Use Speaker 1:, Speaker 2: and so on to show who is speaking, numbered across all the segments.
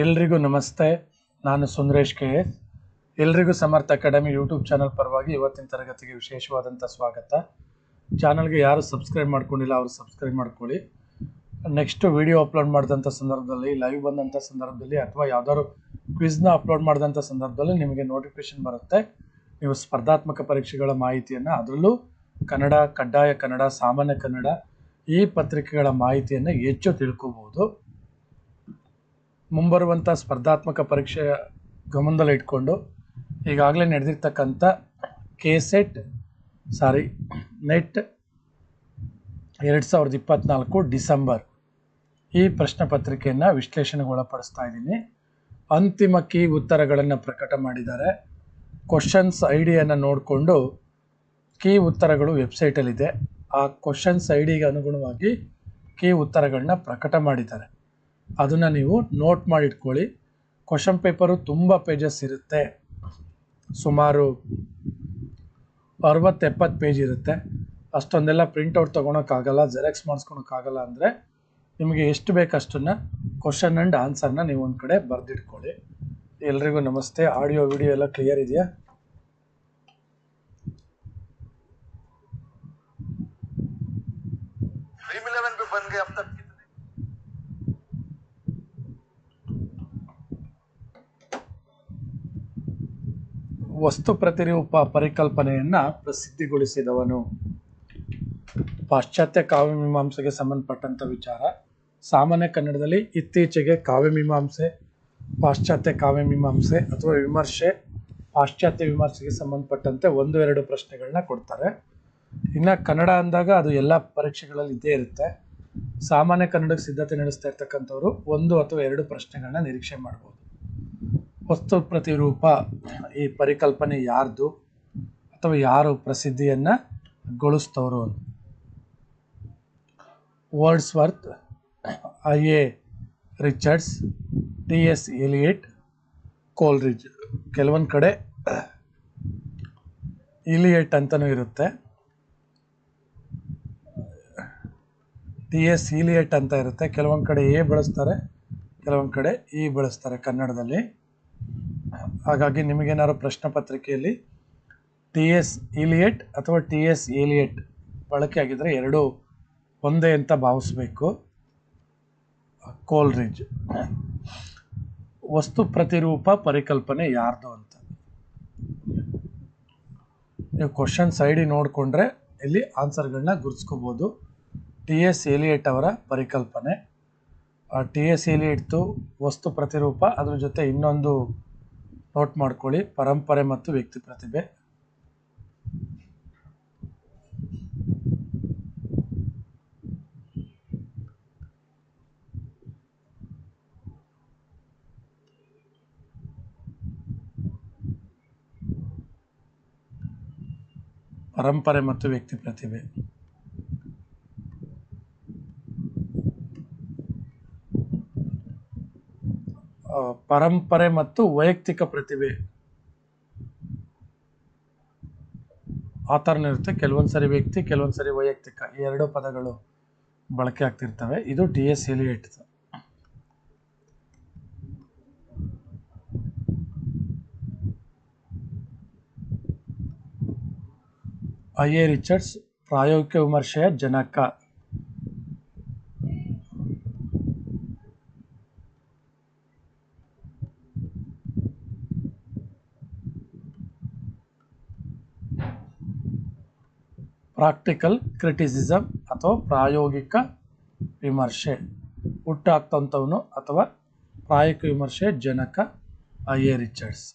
Speaker 1: ಎಲ್ರಿಗೂ ನಮಸ್ತೆ. ನಾನು ಸುಂದರೇಶ್ ಕೆ. ಎಸ್ ಎಲ್ರಿಗೂ ಸಮರ್ಥ ಅಕಾಡೆಮಿ ಯೂಟ್ಯೂಬ್ ಚಾನಲ್ ಪರವಾಗಿ ಇವತ್ತಿನ ತರಗತಿಗೆ ವಿಶೇಷವಾದಂಥ ಸ್ವಾಗತ. ಚಾನಲ್ಗೆ ಯಾರು ಸಬ್ಸ್ಕ್ರೈಬ್ ಮಾಡ್ಕೊಂಡಿಲ್ಲ ಅವರು ಸಬ್ಸ್ಕ್ರೈಬ್ ಮಾಡ್ಕೊಳ್ಳಿ. ನೆಕ್ಸ್ಟ್ ವಿಡಿಯೋ ಅಪ್ಲೋಡ್ ಮಾಡಿದಂಥ ಸಂದರ್ಭದಲ್ಲಿ, ಲೈವ್ ಬಂದಂಥ ಸಂದರ್ಭದಲ್ಲಿ ಅಥವಾ ಯಾವ್ದಾದ್ರು ಕ್ವಿಜ್ನ ಅಪ್ಲೋಡ್ ಮಾಡಿದಂಥ ಸಂದರ್ಭದಲ್ಲಿ ನಿಮಗೆ ನೋಟಿಫಿಕೇಶನ್ ಬರುತ್ತೆ. ನೀವು ಸ್ಪರ್ಧಾತ್ಮಕ ಪರೀಕ್ಷೆಗಳ ಮಾಹಿತಿಯನ್ನು ಅದರಲ್ಲೂ ಕನ್ನಡ, ಕಡ್ಡಾಯ ಕನ್ನಡ, ಸಾಮಾನ್ಯ ಕನ್ನಡ ಈ ಪತ್ರಿಕೆಗಳ ಮಾಹಿತಿಯನ್ನು ಹೆಚ್ಚು ತಿಳ್ಕೋಬಹುದು ಮುಂಬರುವಂಥ ಸ್ಪರ್ಧಾತ್ಮಕ ಪರೀಕ್ಷೆಯ ಗಮನದಲ್ಲಿ ಇಟ್ಕೊಂಡು ಈಗಾಗಲೇ ನಡೆದಿರ್ತಕ್ಕಂಥ ಕೆ ಸೆಟ್ ಸಾರಿ ನೆಟ್ ಎರಡು ಸಾವಿರದ ಇಪ್ಪತ್ತ್ನಾಲ್ಕು ಡಿಸೆಂಬರ್ ಈ ಪ್ರಶ್ನೆ ಪತ್ರಿಕೆಯನ್ನು ವಿಶ್ಲೇಷಣೆಗೆ ಒಳಪಡಿಸ್ತಾ ಇದ್ದೀನಿ. ಅಂತಿಮ ಕೀ ಉತ್ತರಗಳನ್ನು ಪ್ರಕಟ ಮಾಡಿದ್ದಾರೆ. ಕ್ವಶನ್ಸ್ ಐ ಡಿಯನ್ನು ನೋಡಿಕೊಂಡು ಕೀ ಉತ್ತರಗಳು ವೆಬ್ಸೈಟಲ್ಲಿದೆ ಆ ಕ್ವಶನ್ಸ್ ಐ ಡಿಗೆ ಅನುಗುಣವಾಗಿ ಕೀ ಉತ್ತರಗಳನ್ನ ಪ್ರಕಟ ಮಾಡಿದ್ದಾರೆ. ಅದನ್ನು ನೀವು ನೋಟ್ ಮಾಡಿ ಇಟ್ಕೊಳ್ಳಿ ಕ್ವಶನ್ ಪೇಪರು ತುಂಬ ಪೇಜಸ್ ಇರುತ್ತೆ ಸುಮಾರು ಅರವತ್ತು ಎಪ್ಪತ್ತು ಪೇಜ್ ಇರುತ್ತೆ ಅಷ್ಟೊಂದೆಲ್ಲ ಪ್ರಿಂಟೌಟ್ ತೊಗೊಳಕ್ಕಾಗಲ್ಲ ಜೆರಾಕ್ಸ್ ಮಾಡಿಸ್ಕೊಳಕ್ಕಾಗಲ್ಲ ಅಂದರೆ ನಿಮಗೆ ಎಷ್ಟು ಬೇಕು ಅಷ್ಟನ್ನು ಕ್ವಶನ್ ಆ್ಯಂಡ್ ಆನ್ಸರ್ನ ನೀವು ಒಂದು ಕಡೆ ಬರೆದಿಟ್ಕೊಳ್ಳಿ ಎಲ್ರಿಗೂ ನಮಸ್ತೆ ಆಡಿಯೋ ವಿಡಿಯೋ ಎಲ್ಲ ಕ್ಲಿಯರ್ ಇದೆಯಾ
Speaker 2: ड्रीम इलेवन पे बन गए अब तक
Speaker 1: ವಸ್ತು ಪ್ರತಿರೂಪ ಪರಿಕಲ್ಪನೆಯನ್ನ ಪ್ರಸಿದ್ಧಿಗೊಳಿಸಿದವನು. ಪಾಶ್ಚಾತ್ಯ ಕಾವ್ಯಮೀಮಾಂಸೆಗೆ ಸಂಬಂಧಪಟ್ಟಂಥ ವಿಚಾರ. ಸಾಮಾನ್ಯ ಕನ್ನಡದಲ್ಲಿ ಇತ್ತೀಚೆಗೆ ಕಾವ್ಯಮೀಮಾಂಸೆ ಪಾಶ್ಚಾತ್ಯ ಕಾವ್ಯಮೀಮಾಂಸೆ ಅಥವಾ ವಿಮರ್ಶೆ, ಪಾಶ್ಚಾತ್ಯ ವಿಮರ್ಶೆಗೆ ಸಂಬಂಧಪಟ್ಟಂತೆ ಒಂದು ಎರಡು ಪ್ರಶ್ನೆಗಳನ್ನ ಕೊಡ್ತಾರೆ. ಇನ್ನು ಕನ್ನಡ ಅಂದಾಗ ಅದು ಎಲ್ಲ ಪರೀಕ್ಷೆಗಳಲ್ಲಿ ಇದ್ದೇ ಇರುತ್ತೆ. ಸಾಮಾನ್ಯ ಕನ್ನಡಕ್ಕೆ ಸಿದ್ಧತೆ ನಡೆಸ್ತಾ ಇರ್ತಕ್ಕಂಥವ್ರು ಒಂದು ಅಥವಾ ಎರಡು ಪ್ರಶ್ನೆಗಳನ್ನ ನಿರೀಕ್ಷೆ ಮಾಡ್ಬೋದು. ವಸ್ತು ಪ್ರತಿರೂಪ ಈ ಪರಿಕಲ್ಪನೆ ಯಾರ್ದು ಅಥವಾ ಯಾರು ಪ್ರಸಿದ್ಧಿಯನ್ನ ಗೊಳಿಸ್ತವರು Wordsworth I A Richards, T S Eliot Coleridge ಕೆಲವೊಂದು ಕಡೆ ಇಲಿಯೇಟ್ ಅಂತಲೂ ಇರುತ್ತೆ. ಟಿ ಎಸ್ ಇಲಿಯಟ್ ಅಂತ ಇರುತ್ತೆ. ಕೆಲವೊಂದು ಕಡೆ ಎ ಬಳಸ್ತಾರೆ, ಕೆಲವೊಂದು ಕಡೆ ಇ ಬಳಸ್ತಾರೆ ಕನ್ನಡದಲ್ಲಿ. ಹಾಗಾಗಿ ನಿಮಗೇನಾದ್ರು ಪ್ರಶ್ನೆ ಪತ್ರಿಕೆಯಲ್ಲಿ ಟಿ ಎಸ್ ಇಲಿಯಟ್ ಅಥವಾ ಟಿ ಎಸ್ ಏಲಿಯಟ್ ಬಳಕೆ ಆಗಿದ್ರೆ ಎರಡು ಒಂದೇ ಅಂತ ಭಾವಿಸ್ಬೇಕು. ಕೋಲ್ರಿಜ್ ವಸ್ತು ಪ್ರತಿರೂಪ ಪರಿಕಲ್ಪನೆ ಯಾರ್ದು ಅಂತ? ನೀವು ಕ್ವಶನ್ ಐ ಡಿ ನೋಡಿಕೊಂಡ್ರೆ ಇಲ್ಲಿ ಆನ್ಸರ್ಗಳನ್ನ ಗುರುತಿಸ್ಕೋಬೋದು. ಟಿ ಎಸ್ ಏಲಿಯಟ್ ಅವರ ಪರಿಕಲ್ಪನೆ. ಟಿ ಎಸ್ ಏಲಿಯಟ್ದು ವಸ್ತು ಪ್ರತಿರೂಪ, ಅದ್ರ ಜೊತೆ ಇನ್ನೊಂದು ನೋಟ್ ಮಾಡ್ಕೊಳ್ಳಿ. ಪರಂಪರೆ ಮತ್ತು ವ್ಯಕ್ತಿ ಪ್ರತಿಭೆ. ಪರಂಪರೆ ಮತ್ತು ವ್ಯಕ್ತಿ ಪ್ರತಿಭೆ ಆ, ಪರಂಪರೆ ಮತ್ತು ವೈಯಕ್ತಿಕ ಪ್ರತಿಭೆ. ಆತರ್ನ ಇರುತ್ತೆ. ಕೆಲವೊಂದು ಸರಿ ವ್ಯಕ್ತಿ ಕೆಲವೊಂದು ಸರಿ ವೈಯಕ್ತಿಕ. ಈ ಎರಡು ಪದಗಳು ಬಳಕೆ ಆಗ್ತಿರ್ತವೆ. ಇದು T S Eliot I A Richards ಪ್ರಾಯೋಗಿಕ ವಿಮರ್ಶೆಯ ಜನಕ. ಪ್ರಾಕ್ಟಿಕಲ್ ಕ್ರಿಟಿಸಿಸಮ್ ಅಥವಾ ಪ್ರಾಯೋಗಿಕ ವಿಮರ್ಶೆ ಹುಟ್ಟಾಕ್ತಂಥವನು ಅಥವಾ ಪ್ರಾಯೋಗಿಕ ವಿಮರ್ಶೆ ಜನಕ ಎ ರಿಚರ್ಡ್ಸ್.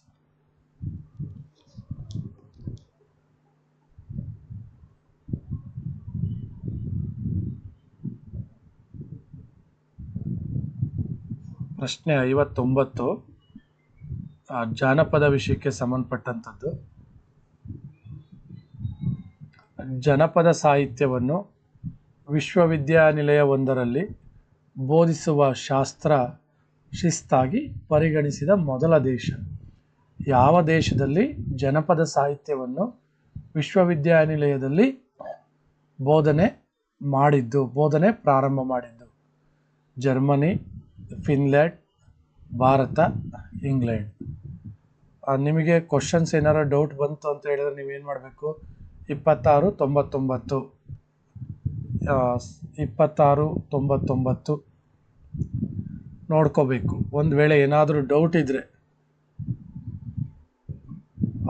Speaker 1: ಪ್ರಶ್ನೆ ಐವತ್ತೊಂಬತ್ತು ಜಾನಪದ ವಿಷಯಕ್ಕೆ ಸಂಬಂಧಪಟ್ಟಂಥದ್ದು. ಜನಪದ ಸಾಹಿತ್ಯವನ್ನು ವಿಶ್ವವಿದ್ಯಾನಿಲಯವೊಂದರಲ್ಲಿ ಬೋಧಿಸುವ ಶಾಸ್ತ್ರ ಶಿಸ್ತಾಗಿ ಪರಿಗಣಿಸಿದ ಮೊದಲ ದೇಶ. ಯಾವ ದೇಶದಲ್ಲಿ ಜನಪದ ಸಾಹಿತ್ಯವನ್ನು ವಿಶ್ವವಿದ್ಯಾನಿಲಯದಲ್ಲಿ ಬೋಧನೆ ಮಾಡಿದ್ದು, ಬೋಧನೆ ಪ್ರಾರಂಭ ಮಾಡಿದ್ದು? Germany, Finland, Bharat, England. ನಿಮಗೆ ಕ್ವಶನ್ಸ್ ಏನಾರ ಡೌಟ್ ಬಂತು ಅಂತ ಹೇಳಿದ್ರೆ ನೀವೇನು ಮಾಡಬೇಕು? ಇಪ್ಪತ್ತಾರು ತೊಂಬತ್ತೊಂಬತ್ತು. ಇಪ್ಪತ್ತಾರು ತೊಂಬತ್ತೊಂಬತ್ತು. ನೋಡ್ಕೋಬೇಕು. ಒಂದು ವೇಳೆ ಏನಾದರೂ ಡೌಟ್ ಇದ್ದರೆ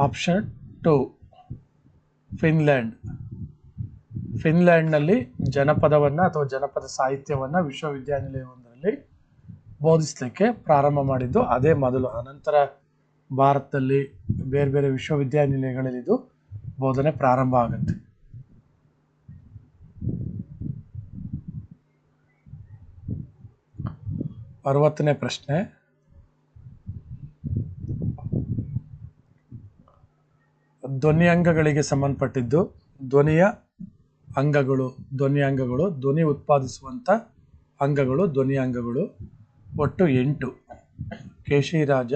Speaker 1: ಆಪ್ಷನ್ ಟು ಫಿನ್ಲ್ಯಾಂಡ್ ಫಿನ್ಲ್ಯಾಂಡ್ನಲ್ಲಿ ಜನಪದವನ್ನು ಅಥವಾ ಜನಪದ ಸಾಹಿತ್ಯವನ್ನು ವಿಶ್ವವಿದ್ಯಾನಿಲಯವೊಂದರಲ್ಲಿ ಬೋಧಿಸಲಿಕ್ಕೆ ಪ್ರಾರಂಭ ಮಾಡಿದ್ದು ಅದೇ ಮೊದಲು. ಅನಂತರ ಭಾರತದಲ್ಲಿ ಬೇರೆ ಬೇರೆ ವಿಶ್ವವಿದ್ಯಾನಿಲಯಗಳಲ್ಲಿ ಇದು ಬೋಧನೆ ಪ್ರಾರಂಭ ಆಗುತ್ತೆ. ಅರವತ್ತನೇ ಪ್ರಶ್ನೆ. ಧ್ವನಿ ಅಂಗಗಳಿಗೆ ಸಂಬಂಧಪಟ್ಟಿದ್ದು ಧ್ವನಿಯ ಅಂಗಗಳು, ಧ್ವನಿ ಅಂಗಗಳು, ಧ್ವನಿ ಉತ್ಪಾದಿಸುವಂಥ ಅಂಗಗಳು, ಧ್ವನಿ ಅಂಗಗಳು. ಒಟ್ಟು ಎಂಟು. ಕೇಶಿರಾಜ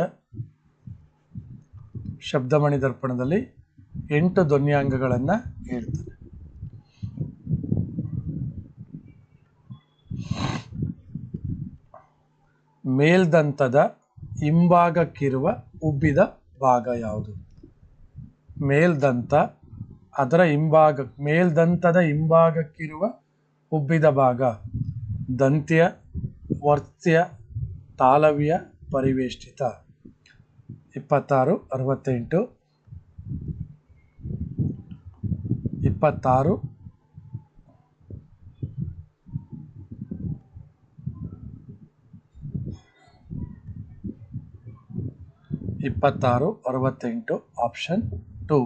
Speaker 1: ಶಬ್ದಮಣಿ ದರ್ಪಣದಲ್ಲಿ ಎಂಟು ಧ್ವನ್ಯಾಂಗಗಳನ್ನು ಹೇಳ್ತಾನೆ ಮೇಲ್ದಂತದ ಹಿಂಭಾಗಕ್ಕಿರುವ ಉಬ್ಬಿದ ಭಾಗ ಯಾವುದು? ಮೇಲ್ದಂತ, ಅದರ ಹಿಂಭಾಗ, ಮೇಲ್ದಂತದ ಹಿಂಭಾಗಕ್ಕಿರುವ ಉಬ್ಬಿದ ಭಾಗ. ದಂತ್ಯ, ವರ್ತ್ಯ ತಾಲವ್ಯ ಪರಿವೇಷ್ಟಿತ ಇಪ್ಪತ್ತಾರು, ಅರವತ್ತೆಂಟು. ಇಪ್ಪತ್ತಾರು. ಇಪ್ಪತ್ತಾರು, ಅರವತ್ತೆಂಟು ಆಪ್ಷನ್ ಟು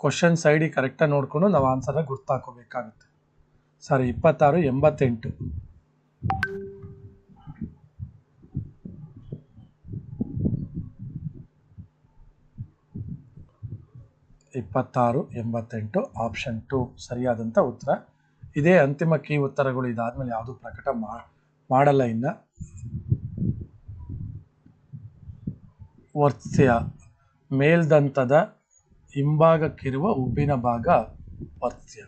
Speaker 1: ಕ್ವಶನ್ ಸೈಡಿಗೆ ಕರೆಕ್ಟಾಗಿ ನೋಡಿಕೊಂಡು ನಾವು ಆನ್ಸರ್ನ ಗುರ್ತಾಕೋಬೇಕಾಗುತ್ತೆ ಸರಿ, ಇಪ್ಪತ್ತಾರು, ಎಂಬತ್ತೆಂಟು. ಇಪ್ಪತ್ತಾರು, ಎಂಬತ್ತೆಂಟು ಆಪ್ಷನ್ ಟು ಸರಿಯಾದಂಥ ಉತ್ತರ. ಇದೇ ಅಂತಿಮ ಕೀ ಉತ್ತರಗಳು ಇದಾದಮೇಲೆ ಯಾವುದು ಪ್ರಕಟ ಮಾಡಲ್ಲ ಇನ್ನು. ವರ್ತ್ಯ ಮೇಲ್ದಂತದ ಹಿಂಭಾಗಕ್ಕಿರುವ ಉಬ್ಬಿನ ಭಾಗ ವರ್ತ್ಯ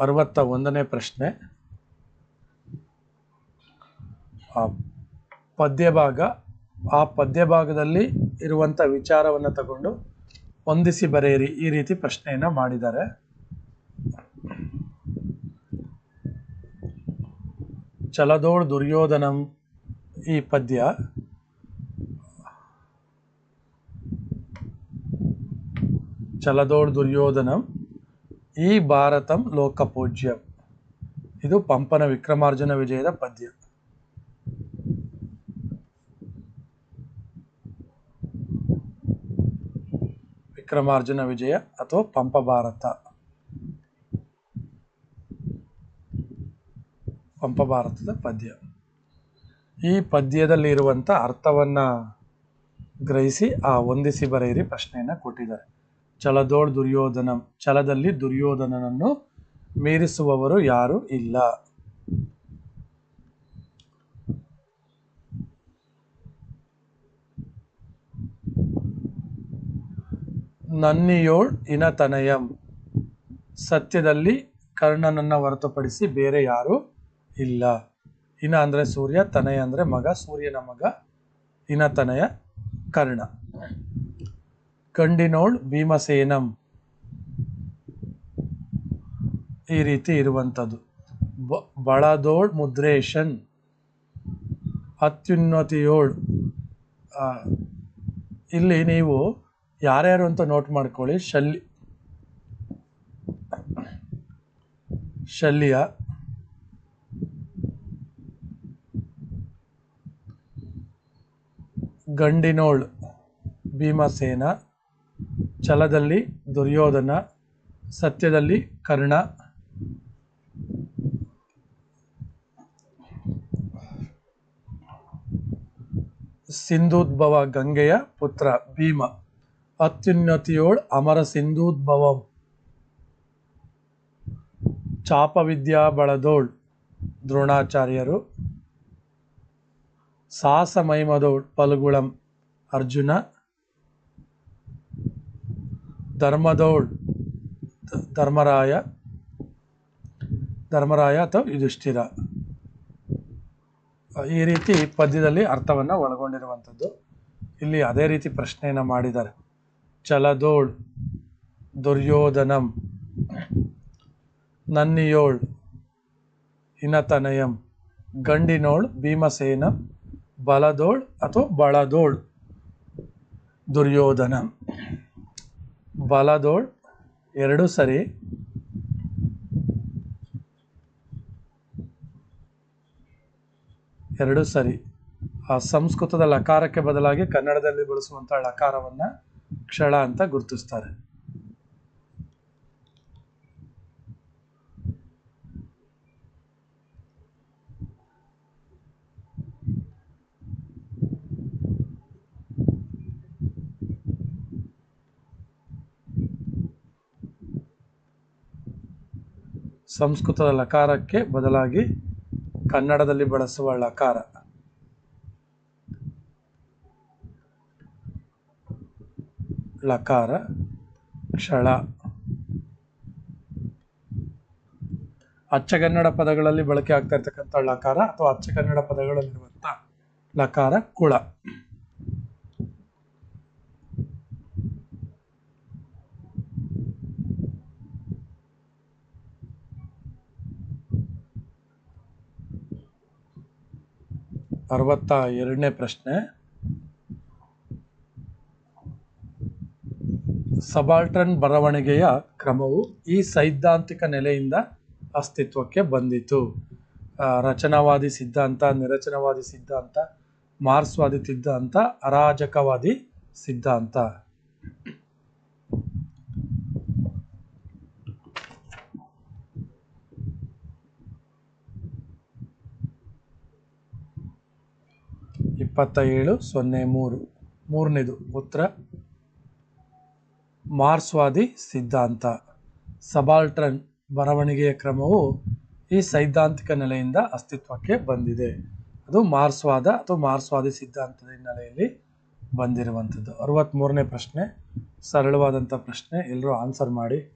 Speaker 1: ಅರವತ್ತ ಒಂದನೇ ಪ್ರಶ್ನೆ. ಆ ಪದ್ಯ ಭಾಗ ಆ ಪದ್ಯ ಭಾಗದಲ್ಲಿ ಇರುವಂಥ ವಿಚಾರವನ್ನು ತಗೊಂಡು ಹೊಂದಿಸಿ ಬರೆಯಿರಿ. ಈ ರೀತಿ ಪ್ರಶ್ನೆಯನ್ನು ಮಾಡಿದ್ದಾರೆ. ಚಲದೋಳ್ ದುರ್ಯೋಧನಂ ಈ ಪದ್ಯ. ಚಲದೋಳ್ ದುರ್ಯೋಧನಂ ಈ ಭಾರತಂ ಲೋಕಪೂಜ್ಯಂ. ಇದು ಪಂಪನ ವಿಕ್ರಮಾರ್ಜುನ ವಿಜಯದ ಪದ್ಯ. ವಿಕ್ರಮಾರ್ಜುನ ವಿಜಯ ಅಥವಾ ಪಂಪ ಭಾರತ? ಪಂಪ ಭಾರತದ ಪದ್ಯ. ಈ ಪದ್ಯದಲ್ಲಿರುವಂಥ ಅರ್ಥವನ್ನು ಗ್ರಹಿಸಿ, ಆ ಹೊಂದಿಸಿ ಬರೆಯಿರಿ ಪ್ರಶ್ನೆಯನ್ನು ಕೊಟ್ಟಿದ್ದಾರೆ. ಛಲದೋಳ್ ದುರ್ಯೋಧನಂ ಛಲದಲ್ಲಿ ದುರ್ಯೋಧನನನ್ನು ಮೀರಿಸುವವರು ಯಾರು ಇಲ್ಲ. ನನ್ನಿಯೋಳ್ ಇನತನಯಂ. ಸತ್ಯದಲ್ಲಿ ಕರ್ಣನನ್ನು ಹೊರತುಪಡಿಸಿ ಬೇರೆ ಯಾರು ಇಲ್ಲ. ಇನ ಅಂದರೆ ಸೂರ್ಯ, ತನಯ ಅಂದರೆ ಮಗ, ಸೂರ್ಯನ ಮಗ, ಇನತನಯ ಕರ್ಣ. ಕಂಡಿನೋಳ್ ಭೀಮಸೇನಂ. ಈ ರೀತಿ ಇರುವಂಥದ್ದು. ಬ, ಬಳದೋಳ್ ಮುದ್ರೇಶನ್. ಅತ್ಯುನ್ನತಿಯೋಳ್ ಇಲ್ಲಿ ನೀವು ಯಾರ್ಯಾರು ಅಂತ ನೋಟ್ ಮಾಡ್ಕೊಳ್ಳಿ. ಶಲ್ಯ ಶಲ್ಯ ಗಂಡಿನೋಳ್, ಭೀಮಸೇನ, ಛಲದಲ್ಲಿ ದುರ್ಯೋಧನ, ಸತ್ಯದಲ್ಲಿ ಕರ್ಣ, ಸಿಂಧೂದ್ಭವ ಗಂಗೆಯ ಪುತ್ರ ಭೀಮ. ಅತ್ಯುನ್ನತಿಯೋಳ್ ಅಮರ ಸಿಂಧೂದ್ಭವಂ. ಚಾಪವಿದ್ಯಾ ಬಳದೋಳ್ ದ್ರೋಣಾಚಾರ್ಯರು. ಸಾಹಸ ಮೈಮದೋಳ್ ಪಲ್ಗುಳಂ ಅರ್ಜುನ. ಧರ್ಮದೋಳ್ ಧರ್ಮರಾಯ. ಧರ್ಮರಾಯ ಅಥವಾ ಯುಧಿಷ್ಠಿರ. ಈ ರೀತಿ ಪದ್ಯದಲ್ಲಿ ಅರ್ಥವನ್ನು ಒಳಗೊಂಡಿರುವಂಥದ್ದು. ಇಲ್ಲಿ ಅದೇ ರೀತಿ ಪ್ರಶ್ನೆಯನ್ನು ಮಾಡಿದ್ದಾರೆ. ಚಲದೋಳ್ ದುರ್ಯೋಧನಂ ನನ್ನಿಯೋಳ್ ಇನತನಯಂ ಗಂಡಿನೋಳ್ ಭೀಮಸೇನ ಬಲದೋಳ್ ಅಥವಾ ಬಳದೋಳ್ ದುರ್ಯೋಧನ. ಬಲದೋಳ್ ಎರಡು ಸರಿ. ಎರಡು ಸರಿ. ಆ ಸಂಸ್ಕೃತದ ಲಕಾರಕ್ಕೆ ಬದಲಾಗಿ ಕನ್ನಡದಲ್ಲಿ ಬಳಸುವಂಥ ಲಕಾರವನ್ನ ಕ್ಷಳ ಅಂತ ಗುರುತಿಸ್ತಾರೆ. ಸಂಸ್ಕೃತದ ಲಕಾರಕ್ಕೆ ಬದಲಾಗಿ ಕನ್ನಡದಲ್ಲಿ ಬಳಸುವ ಲಕಾರ. ಲಕಾರ, ಕ್ಷಳ. ಅಚ್ಚಗನ್ನಡ ಪದಗಳಲ್ಲಿ ಬಳಕೆ ಆಗ್ತಾ ಇರ್ತಕ್ಕಂಥ ಲಕಾರ ಅಥವಾ ಅಚ್ಚಗನ್ನಡ ಪದಗಳಲ್ಲಿರುವಂಥ ಲಕಾರ, ಕುಳ. ಅರವತ್ತ ಎರಡನೇ ಪ್ರಶ್ನೆ. ಸಬಾಲ್ಟರ್ನ್ ಬರವಣಿಗೆಯ ಕ್ರಮವು ಈ ಸೈದ್ಧಾಂತಿಕ ನೆಲೆಯಿಂದ ಅಸ್ತಿತ್ವಕ್ಕೆ ಬಂದಿತು. ರಚನಾವಾದಿ ಸಿದ್ಧಾಂತ ನಿರಚನವಾದಿ ಸಿದ್ಧಾಂತ, ಮಾರ್ಕ್ಸ್ವಾದಿ ಸಿದ್ಧಾಂತ, ಅರಾಜಕವಾದಿ ಸಿದ್ಧಾಂತ. ಇಪ್ಪತ್ತ ಏಳು ಸೊನ್ನೆ, ಮೂರು. ಮೂರನೇದು, ಉತ್ತರ. ಮಾರ್ಕ್ಸ್ವಾದಿ ಸಿದ್ಧಾಂತ. ಸಬಾಲ್ಟ್ರನ್ ಬರವಣಿಗೆಯ ಕ್ರಮವು ಈ ಸೈದ್ಧಾಂತಿಕ ನೆಲೆಯಿಂದ ಅಸ್ತಿತ್ವಕ್ಕೆ ಬಂದಿದೆ. ಅದು ಮಾರ್ಸ್ವಾದ ಅಥವಾ ಮಾರ್ಸ್ವಾದಿ ಸಿದ್ಧಾಂತದ ಹಿನ್ನೆಲೆಯಲ್ಲಿ ಬಂದಿರುವಂಥದ್ದು. ಅರವತ್ತ್ಮೂರನೇ ಪ್ರಶ್ನೆ. ಸರಳವಾದಂಥ ಪ್ರಶ್ನೆ. ಎಲ್ಲರೂ ಆನ್ಸರ್ ಮಾಡಿ.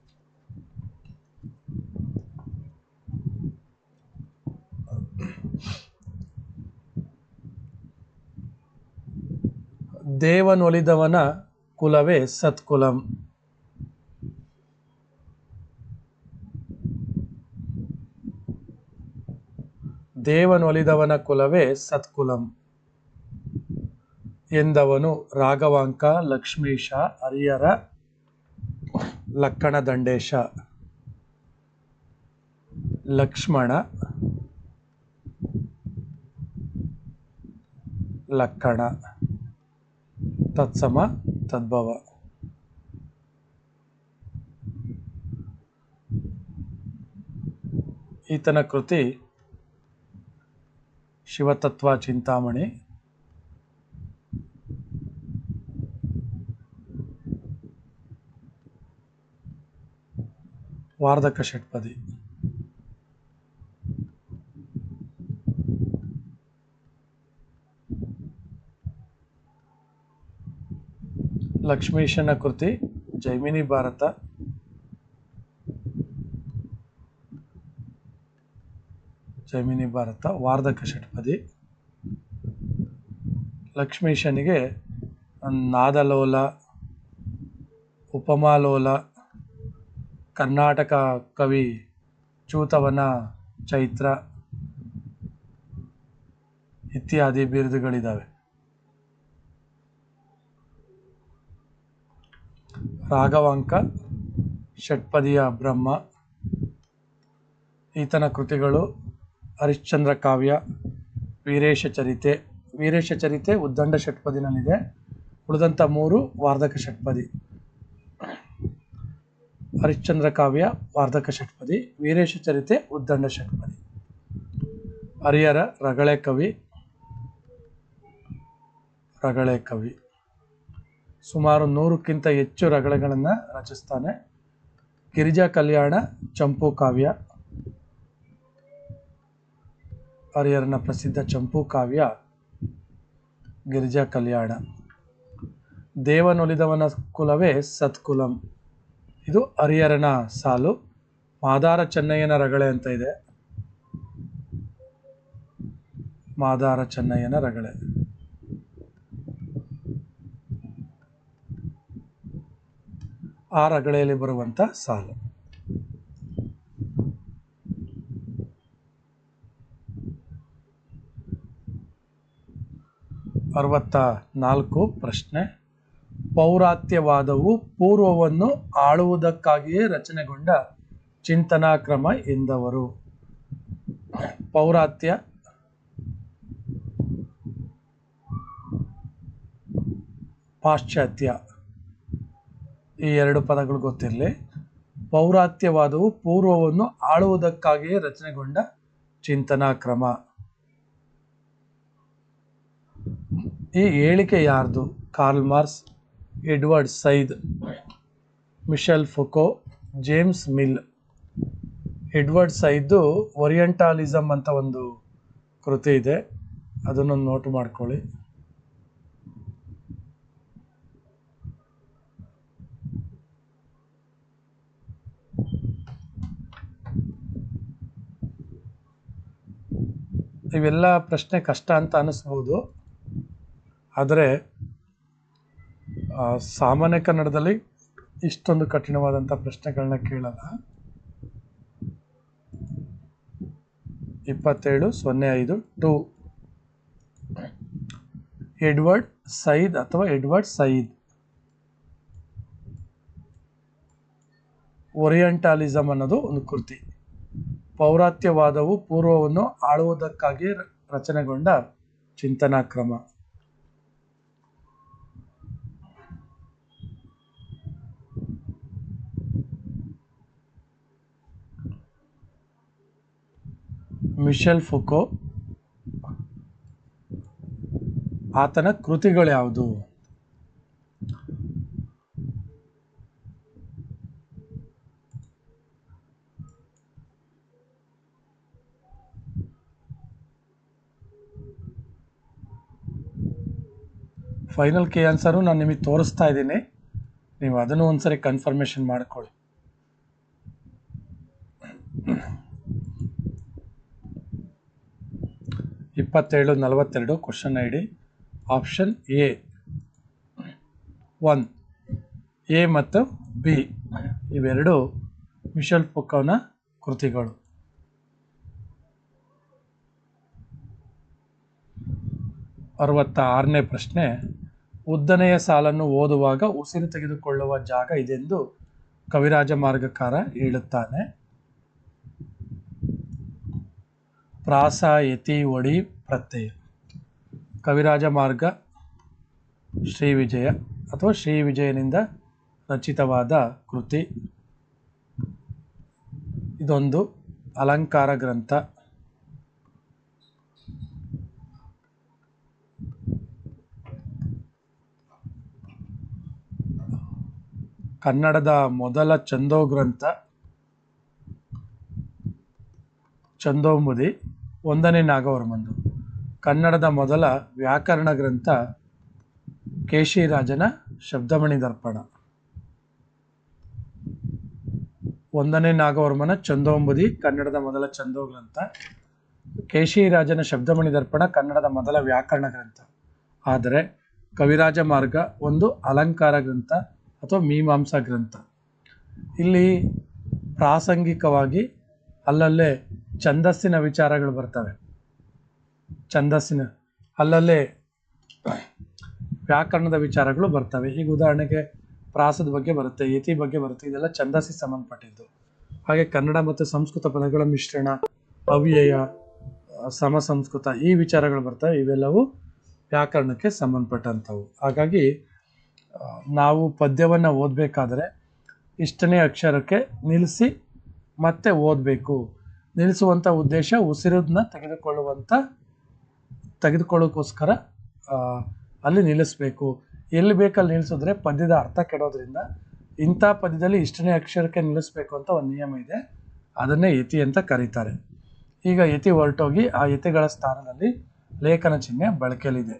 Speaker 1: ದೇವನೊಲಿದವನ ಕುಲವೇ ಸತ್ಕುಲಂ. ದೇವನೊಲಿದವನ ಕುಲವೇ ಸತ್ಕುಲಂ. ಎಂದವನು ರಾಘವಾಂಕ, ಲಕ್ಷ್ಮೀಶ ಹರಿಯರ ಲಕ್ಕಣ ದಂಡೇಶ. ಲಕ್ಷ್ಮಣ ಲಕ್ಕಣ. ತತ್ಸಮ, ತದ್ಭವ. ಈತನ ಕೃತಿ ಶಿವತತ್ವ ಚಿಂತಾಮಣಿ ವಾರ್ಧಕ ಷಟ್ಪದಿ ಲಕ್ಷ್ಮೀಶನ ಕೃತಿ ಜೈಮಿನಿ ಭಾರತ ಜೈಮಿನಿ ಭಾರತ ವಾರ್ಧಕ ಷಟ್ಪದಿ. ಲಕ್ಷ್ಮೀಶನಿಗೆ ನಾದಲೋಲ, ಉಪಮಾಲೋಲ, ಕರ್ನಾಟಕ ಕವಿ ಚೂತವನ ಚೈತ್ರ ಇತ್ಯಾದಿ ಬಿರುದುಗಳಿದ್ದಾವೆ ರಾಘವಾಂಕ ಷಟ್ಪದಿಯ ಬ್ರಹ್ಮ, ಈತನ ಕೃತಿಗಳು ಹರಿಶ್ಚಂದ್ರ ಕಾವ್ಯ, ವೀರೇಶ ಚರಿತೆ. ವೀರೇಶ ಚರಿತೆ ಉದ್ದಂಡ ಷಟ್ಪದಿನಲ್ಲಿದೆ. ಉಳಿದಂಥ ಮೂರು ವಾರ್ಧಕ ಷಟ್ಪದಿ. ಹರಿಶ್ಚಂದ್ರ ಕಾವ್ಯ, ವಾರ್ಧಕ ಷಟ್ಪದಿ, ವೀರೇಶ ಚರಿತೆ, ಉದ್ದಂಡ ಷಟ್ಪದಿ. ಹರಿಹರ, ರಗಳೆ ಕವಿ ರಗಳೆ ಕವಿ. ಸುಮಾರು ನೂರಕ್ಕಿಂತ ಹೆಚ್ಚು ರಗಳೆಗಳನ್ನು ರಚಿಸ್ತಾನೆ. ಗಿರಿಜಾ ಕಲ್ಯಾಣ, ಚಂಪು ಕಾವ್ಯ. ಹರಿಹರನ ಪ್ರಸಿದ್ಧ ಚಂಪು ಕಾವ್ಯ, ಗಿರಿಜಾ ಕಲ್ಯಾಣ. ದೇವನೊಲಿದವನ ಕುಲವೇ ಸತ್ಕುಲಂ. ಇದು ಹರಿಹರನ ಸಾಲು. ಮಾದಾರ ಚೆನ್ನಯ್ಯನ ರಗಳೆ ಅಂತ ಇದೆ. ಮಾದಾರ ಚೆನ್ನಯ್ಯನ ರಗಳೆ. ಆ ರಗಳೆಯಲ್ಲಿ ಬರುವಂತ ಸಾಲು. ಅರವತ್ತ ನಾಲ್ಕು ಪ್ರಶ್ನೆ. ಪೌರಾತ್ಯವಾದವು ಪೂರ್ವವನ್ನು ಆಳುವುದಕ್ಕಾಗಿಯೇ ರಚನೆಗೊಂಡ ಚಿಂತನಾ ಕ್ರಮ ಎಂದವರು. ಪೌರಾತ್ಯ. ಪಾಶ್ಚಾತ್ಯ. ಈ ಎರಡು ಪದಗಳು ಗೊತ್ತಿರಲಿ. ಪೌರಾತ್ಯವಾದವು ಪೂರ್ವವನ್ನು ಆಳುವುದಕ್ಕಾಗಿಯೇ ರಚನೆಗೊಂಡ ಚಿಂತನಾ ಕ್ರಮ ಈ ಹೇಳಿಕೆ ಯಾರ್ದು? Karl Marx Edward Said, Michel Foucault, James Mill. Edward ಸೈದ್ದು Orientalism ಅಂತ ಒಂದು ಕೃತಿ ಇದೆ. ಅದನ್ನು ನೋಟ್ ಮಾಡ್ಕೊಳ್ಳಿ. ಇವೆಲ್ಲ ಪ್ರಶ್ನೆ ಕಷ್ಟ ಅಂತ ಅನಿಸ್ಬೋದು. ಆದರೆ ಸಾಮಾನ್ಯ ಕನ್ನಡದಲ್ಲಿ ಇಷ್ಟೊಂದು ಕಠಿಣವಾದಂಥ ಪ್ರಶ್ನೆಗಳನ್ನ ಕೇಳಲ್ಲ. ಇಪ್ಪತ್ತೇಳು, ಸೊನ್ನೆ, ಐದು, ಟು. ಎಡ್ವರ್ಡ್ ಸೈದ್ ಅಥವಾ ಎಡ್ವರ್ಡ್ ಸೈದ್. ಒರಿಯಂಟಾಲಿಸಮ್ ಅನ್ನೋದು ಒಂದು ಕೃತಿ. ಪೌರಾತ್ಯವಾದವು ಪೂರ್ವವನ್ನು ಆಳುವುದಕ್ಕಾಗಿ ರಚನೆಗೊಂಡ ಚಿಂತನಾ ಕ್ರಮ. ಮಿಶೆಲ್ ಫುಕೋ ಆತನ ಕೃತಿಗಳು ಯಾವುದು? ಫೈನಲ್ ಕೇ ಆನ್ಸರು ನಾನು ನಿಮಗೆ ತೋರಿಸ್ತಾ ಇದ್ದೀನಿ. ನೀವು ಅದನ್ನು ಒಂದ್ಸರಿ ಕನ್ಫರ್ಮೇಷನ್ ಮಾಡ್ಕೊಳ್ಳಿ. ಇಪ್ಪತ್ತೇಳು, ನಲವತ್ತೆರಡು question I D option A one A ಮತ್ತು ಬಿ ಇವೆರಡು ವಿಶಲ್ ಪುಕ್ಕವನ ಕೃತಿಗಳು. ಅರವತ್ತ ಆರನೇ ಪ್ರಶ್ನೆ, ಉದ್ದನೆಯ ಸಾಲನ್ನು ಓದುವಾಗ ಉಸಿರು ತೆಗೆದುಕೊಳ್ಳುವ ಜಾಗ ಇದೆಂದು ಕವಿರಾಜ ಮಾರ್ಗಕಾರ ಹೇಳುತ್ತಾನೆ. ಪ್ರಾಸ ಯತಿ ಒಡಿ ಪ್ರತ್ಯಯ. ಕವಿರಾಜ ಮಾರ್ಗ, ಶ್ರೀ ವಿಜಯ ಅಥವಾ ಶ್ರೀ ವಿಜಯನಿಂದ ರಚಿತವಾದ ಕೃತಿ. ಇದೊಂದು ಅಲಂಕಾರ ಗ್ರಂಥ. ಕನ್ನಡದ ಮೊದಲ ಚಂದೋ ಗ್ರಂಥ ಚಂದೋಮುದಿ ಒಂದನೇ ನಾಗವರ್ಮಂದು. ಕನ್ನಡದ ಮೊದಲ ವ್ಯಾಕರಣ ಗ್ರಂಥ ಕೇಶಿರಾಜನ ಶಬ್ದಮಣಿ ದರ್ಪಣ. ಒಂದನೇ ನಾಗವರ್ಮನ ಚಂದೋಂಬುದಿ ಕನ್ನಡದ ಮೊದಲ ಚಂದೋ ಗ್ರಂಥ ಕೇಶಿರಾಜನ ಶಬ್ದಮಣಿ ದರ್ಪಣ ಕನ್ನಡದ ಮೊದಲ ವ್ಯಾಕರಣ ಗ್ರಂಥ. ಆದರೆ ಕವಿರಾಜ ಮಾರ್ಗ ಒಂದು ಅಲಂಕಾರ ಗ್ರಂಥ ಅಥವಾ ಮೀಮಾಂಸಾ ಗ್ರಂಥ. ಇಲ್ಲಿ ಪ್ರಾಸಂಗಿಕವಾಗಿ ಅಲ್ಲಲ್ಲೇ ಛಂದಸ್ಸಿನ ವಿಚಾರಗಳು ಬರ್ತವೆ. ಛಂದಸ್ಸಿನ. ಅಲ್ಲಲ್ಲೇ ವ್ಯಾಕರಣದ ವಿಚಾರಗಳು ಬರ್ತವೆ. ಈಗ ಉದಾಹರಣೆಗೆ ಪ್ರಾಸದ ಬಗ್ಗೆ ಬರುತ್ತೆ ಯತಿ ಬಗ್ಗೆ ಬರುತ್ತೆ, ಇದೆಲ್ಲ ಛಂದಸ್ಸಿಗೆ ಸಂಬಂಧಪಟ್ಟಿದ್ದು. ಹಾಗೆ ಕನ್ನಡ ಮತ್ತು ಸಂಸ್ಕೃತ ಪದಗಳ ಮಿಶ್ರಣ, ಅವ್ಯಯ ಸಮ ಸಂಸ್ಕೃತ ಈ ವಿಚಾರಗಳು ಬರ್ತವೆ ಇವೆಲ್ಲವೂ ವ್ಯಾಕರಣಕ್ಕೆ ಸಂಬಂಧಪಟ್ಟಂಥವು. ಹಾಗಾಗಿ ನಾವು ಪದ್ಯವನ್ನು ಓದಬೇಕಾದ್ರೆ ಇಷ್ಟನೇ ಅಕ್ಷರಕ್ಕೆ ನಿಲ್ಲಿಸಿ ಮತ್ತೆ ಓದಬೇಕು. ನಿಲ್ಲಿಸುವಂಥ ಉದ್ದೇಶ ಉಸಿರನ್ನ ತೆಗೆದುಕೊಳ್ಳುವಂಥ ತೆಗೆದುಕೊಳ್ಳೋಕ್ಕೋಸ್ಕರ ಅಲ್ಲಿ ನಿಲ್ಲಿಸಬೇಕು. ಎಲ್ಲಿ ಬೇಕಲ್ಲಿ ನಿಲ್ಲಿಸಿದ್ರೆ ಪದ್ಯದ ಅರ್ಥ ಕೆಡೋದ್ರಿಂದ ಇಂಥ ಪದ್ಯದಲ್ಲಿ ಇಷ್ಟನೇ ಅಕ್ಷರಕ್ಕೆ ನಿಲ್ಲಿಸಬೇಕು ಅಂತ ಒಂದು ನಿಯಮ ಇದೆ. ಅದನ್ನೇ ಯತಿ ಅಂತ ಕರೀತಾರೆ. ಈಗ ಯತಿ ಹೊರಟೋಗಿ ಆ ಯತಿಗಳ ಸ್ಥಾನದಲ್ಲಿ ಲೇಖನ ಚಿಹ್ನೆ ಬಳಕೆಯಲ್ಲಿದೆ.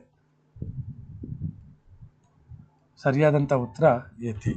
Speaker 1: ಸರಿಯಾದಂಥ ಉತ್ತರ ಯತಿ.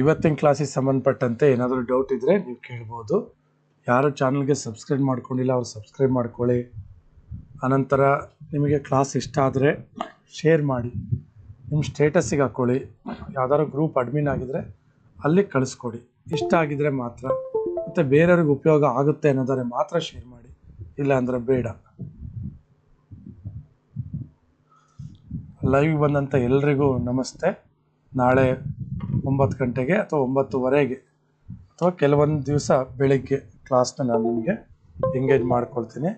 Speaker 1: ಇವತ್ತಿನ ಕ್ಲಾಸಿಗೆ ಸಂಬಂಧಪಟ್ಟಂತೆ ಏನಾದರೂ ಡೌಟ್ ಇದ್ದರೆ ನೀವು ಕೇಳ್ಬೋದು. ಯಾರು ಚಾನಲ್ಗೆ ಸಬ್ಸ್ಕ್ರೈಬ್ ಮಾಡ್ಕೊಂಡಿಲ್ಲ, ಅವ್ರು ಸಬ್ಸ್ಕ್ರೈಬ್ ಮಾಡ್ಕೊಳ್ಳಿ. ಅನಂತರ ನಿಮಗೆ ಕ್ಲಾಸ್ ಇಷ್ಟ ಆದರೆ ಶೇರ್ ಮಾಡಿ. ನಿಮ್ಮ ಸ್ಟೇಟಸ್ಸಿಗೆ ಹಾಕ್ಕೊಳ್ಳಿ ಯಾವ್ದಾದ್ರು ಗ್ರೂಪ್ ಅಡ್ಮಿನ್ ಆಗಿದ್ರೆ ಅಲ್ಲಿ ಕಳಿಸ್ಕೊಡಿ. ಇಷ್ಟ ಆಗಿದ್ದರೆ ಮಾತ್ರ. ಮತ್ತು ಬೇರೆಯವ್ರಿಗೆ ಉಪಯೋಗ ಆಗುತ್ತೆ ಅನ್ನೋದಾದ್ರೆ ಮಾತ್ರ ಶೇರ್ ಮಾಡಿ. ಇಲ್ಲ ಅಂದರೆ ಬೇಡ. ಲೈವ್ ಬಂದಂಥ ಎಲ್ರಿಗೂ ನಮಸ್ತೆ. ನಾಳೆ ಒಂಬತ್ತು ಗಂಟೆಗೆ ಅಥವಾ ಒಂಬತ್ತುವರೆಗೆ ಅಥವಾ ಕೆಲವೊಂದು ದಿವಸ ಬೆಳಿಗ್ಗೆ ಕ್ಲಾಸ್ನ ನಾನು ನಿಮಗೆ ಎಂಗೇಜ್ ಮಾಡ್ಕೊಳ್ತೀನಿ.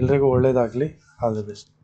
Speaker 1: ಎಲ್ರಿಗೂ ಒಳ್ಳೆಯದಾಗಲಿ ಆಲ್ ದಿ ಬೆಸ್ಟ್